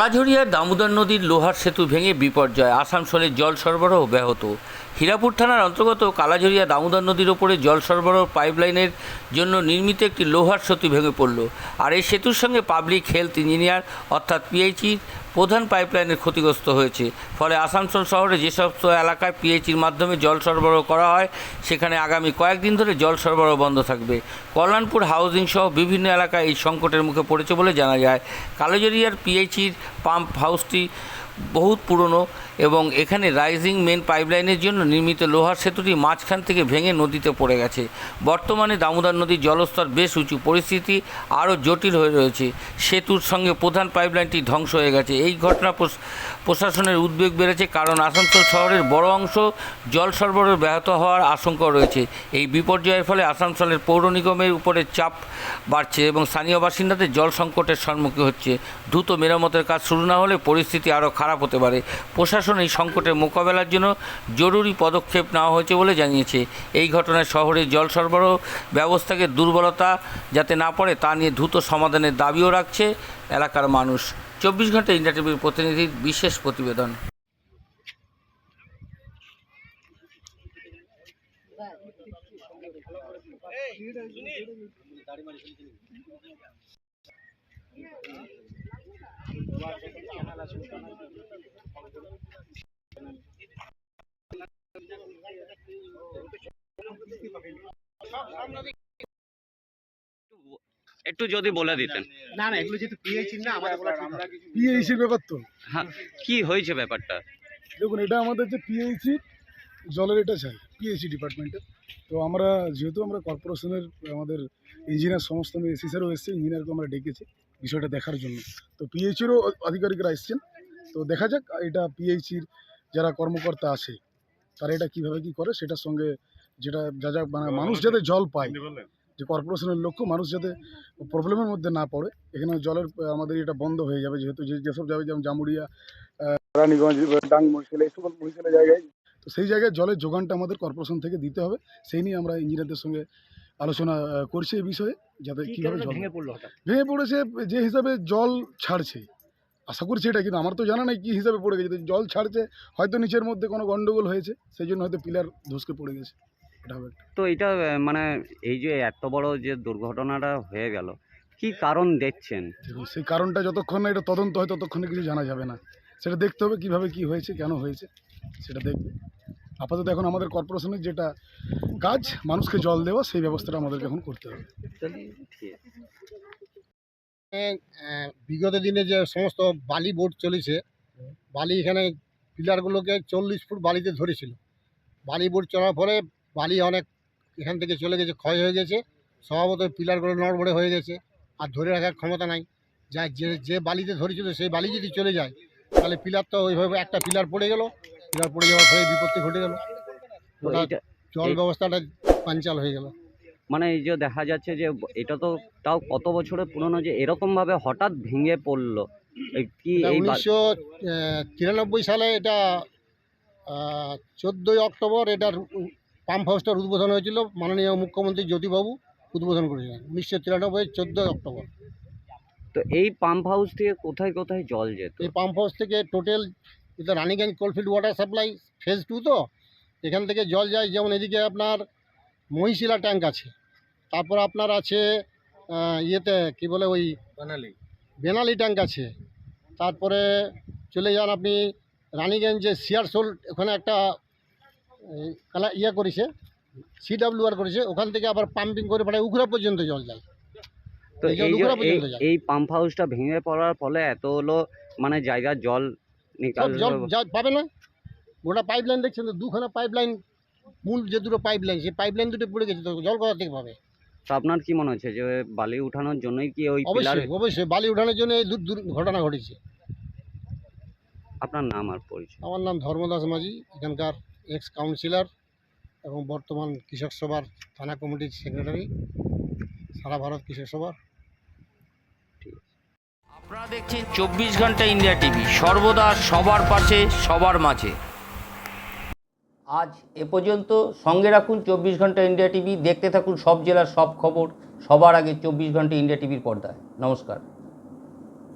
কালাঝরিয়ার দামোদর নদীর লোহার সেতু ভেঙে বিপর্যয় আসানসোলের জল সরবরাহ ব্যাহত। হীরাপুর থানার অন্তর্গত কালাঝরিয়া দামোদর নদীর ওপরে জল সরবরাহ পাইপলাইনের জন্য নির্মিত একটি লোহার সেতু ভেঙে পড়ল। আর এই সেতুর সঙ্গে পাবলিক হেলথ ইঞ্জিনিয়ার অর্থাৎ পিএইচির প্রধান পাইপলাইনের ক্ষতিগ্রস্ত হয়েছে। ফলে আসানসোল শহরে যে সমস্ত এলাকায় পিএইচির মাধ্যমে জল সরবরাহ করা হয়, সেখানে আগামী কয়েকদিন ধরে জল সরবরাহ বন্ধ থাকবে। কল্যাণপুর হাউজিং সহ বিভিন্ন এলাকায় এই সংকটের মুখে পড়েছে বলে জানা যায়। কালোজরিয়ার পিএইচির পাম্প হাউসটি বহুত পুরনো এবং এখানে রাইজিং মেন পাইপলাইনের জন্য নির্মিত লোহার সেতুটি মাঝখান থেকে ভেঙে নদীতে পড়ে গেছে। বর্তমানে দামোদর নদীর জলস্তর বেশ উঁচু। পরিস্থিতি আরও জটিল হয়ে রয়েছে। সেতুর সঙ্গে প্রধান পাইপলাইনটি ধ্বংস হয়ে গেছে। এই ঘটনা প্রশাসনের উদ্বেগ বেড়েছে কারণ আসানসোল শহরের বড় অংশ জল সরবরাহ ব্যাহত হওয়ার আশঙ্কা রয়েছে। এই বিপর্যয়ের ফলে আসানসোলের পৌর নিগমের উপরে চাপ বাড়ছে এবং স্থানীয় বাসিন্দাদের জল সংকটের সম্মুখীন হচ্ছে। দ্রুত মেরামতের কাজ শুরু না হলে পরিস্থিতি আরও খারাপ হতে পারে। প্রশাসন এই সংকটের মোকাবেলার জন্য জরুরি পদক্ষেপ নেওয়া হয়েছে বলে জানিয়েছে। এই ঘটনায় শহরের জল সরবরাহ ব্যবস্থাকে দুর্বলতা যাতে না পড়ে তা নিয়ে দ্রুত সমাধানের দাবিও রাখছে। এলাকার মানুষ। চব্বিশ ঘণ্টা ইন্ডিয়া টিভির প্রতিনিধির বিশেষ প্রতিবেদন। একটু যদি বলে দিতেন। না না এগুলো যেহেতু পিএইচ না আমাদের বলা ঠিক হবে। পিএইচির ব্যাপার তো। হ্যাঁ কি হয়েছে ব্যাপারটা? দেখুন এটা আমাদের যে পিএইচি জলের এটা চাই পিএইচি ডিপার্টমেন্টের তো আমরা যেহেতু আমরা কর্পোরেশনের আমাদের ইঞ্জিনিয়ার সমস্ত আমি এসি স্যারও এসছে ইঞ্জিনিয়ারকে আমরা ডেকেছি বিষয়টা দেখার জন্য। তো পিএইচিরও আধিকারিকরা এসছেন। তো দেখা যাক এটা পিএইচির যারা কর্মকর্তা আছে তারা এটা কীভাবে কী করে সেটার সঙ্গে যেটা যা যা মানে মানুষ যাতে জল পায়। যে কর্পোরেশনের লক্ষ্য মানুষ যাতে প্রবলেমের মধ্যে না পড়ে এখানে জলের আমাদের এটা বন্ধ হয়ে যাবে যেহেতু যে যেসব যাবে যেমন জামুরিয়া রানীগঞ্জ ডাং মহিশালা এই সকল মহিশালা জায়গায়। তো সেই জায়গায় জলের যোগানটা আমাদের কর্পোরেশন থেকে দিতে হবে। সেই নিয়ে আমরা ইঞ্জিনিয়ারদের সঙ্গে আলোচনা করছি এই বিষয়ে যাতে কীভাবে জল ভেঙে পড়ল ভেঙে পড়েছে যে হিসাবে জল ছাড়ছে। আশা করছি এটা কিন্তু আমার তো জানা নাই কী হিসাবে পড়ে গেছে। জল ছাড়ছে হয়তো নিচের মধ্যে কোনো গণ্ডগোল হয়েছে সেই জন্য হয়তো পিলার ধসকে পড়ে গেছে। তো এটা মানে এই যে এত বড় যে দুর্ঘটনাটা হয়ে গেল কি কারণ দেখছেন? সেই কারণটা যতক্ষণ না এটা তদন্ত হয় ততক্ষণে কিছু জানা যাবে না। সেটা দেখতে হবে কীভাবে কি হয়েছে কেন হয়েছে সেটা দেখবে। আপাতত এখন আমাদের কর্পোরেশনের যেটা কাজ মানুষকে জল দেওয়া সেই ব্যবস্থাটা আমাদেরকে এখন করতে হবে। ঠিক আছে। আহ, বিগত দিনে যে সমস্ত বালি বোর্ড চলেছে বালি এখানে পিলারগুলোকে চল্লিশ ফুট বালিতে ধরেছিল। বালি বোর্ড চলার পরে বালি অনেক এখান থেকে চলে গেছে ক্ষয় হয়ে গেছে। স্বভাবত পিলারগুলো নড়বড়ে হয়ে গেছে আর ধরে রাখার ক্ষমতা নাই। যা যে যে বালিতে ধরেছিল সেই বালি যদি চলে যায় তাহলে পিলার তো ওইভাবে একটা পিলার পড়ে গেল। পিলার পড়ে যাওয়ার ফলে বিপত্তি ঘটে গেল। জল ব্যবস্থাটা পাঞ্চাল হয়ে গেল। মানে এই যে দেখা যাচ্ছে যে এটা তো তাও কত বছরের পুরনো যে এরকমভাবে হঠাৎ ভেঙে পড়ল। কি উনিশশো তিরানব্বই সালে এটা চোদ্দোই অক্টোবর এটার পাম্প হাউসটার উদ্বোধন হয়েছিল মাননীয় মুখ্যমন্ত্রী জ্যোতিবাবু উদ্বোধন করেছিলেন। উনিশশো তিরানব্বই চোদ্দোই অক্টোবর। তো এই পাম্প হাউস থেকে কোথায় কোথায় জল যেত? এই পাম্প হাউস থেকে টোটাল এটা Raniganj coalfield water supply phase two তো এখান থেকে জল যায়। যেমন এদিকে আপনার মহিশিলা ট্যাঙ্ক আছে তারপর আপনার আছে ইয়েতে কি বলে ওই বেনালি। বেনালি ট্যাঙ্ক আছে তারপরে চলে যান আপনি রানীগঞ্জে সিয়ারসোল ওখানে একটা কালা ইয়ে করেছে সিডাব্লিউআর করেছে ওখান থেকে আবার পাম্পিং করে পাঠায় উখরা পর্যন্ত জল যায়। তো এই যে এই- এই পাম্প হাউসটা ভেঙে পড়ার ফলে এত হলো মানে জায়গার জল নিকাল জল যা পাবে না। গোটা পাইপ লাইন দেখছেন তো দুখানা পাইপ লাইন মূল যে দুটো পাইপ লাইন সেই পাইপ লাইন দুটো পড়ে গেছে তো জল কোথা থেকে পাবে? তো আপনার কি মনে হচ্ছে যে বালি উঠানোর জন্যই কি ওই পিলার অবশ্যই অবশ্যই বালি উঠানোর জন্য এই দূর ঘটনা ঘটেছে। আপনার নাম আর পরিচয়। আমার নাম ধর্মদাস মাঝি এখানকার এক্স কাউন্সিলর এবং বর্তমান কৃষক সভার থানা কমিটির সেক্রেটারি সারা ভারত কৃষক সভার। আপনারা দেখছেন চব্বিশ ঘণ্টা ইন্ডিয়া টিভি সর্বদা সবার পাশে সবার মাঝে। আজ এ পর্যন্ত সঙ্গে রাখুন চব্বিশ ঘণ্টা ইন্ডিয়া টিভি দেখতে থাকুন সব জেলার সব খবর সবার আগে চব্বিশ ঘণ্টা ইন্ডিয়া টিভির পর্দায়। নমস্কার।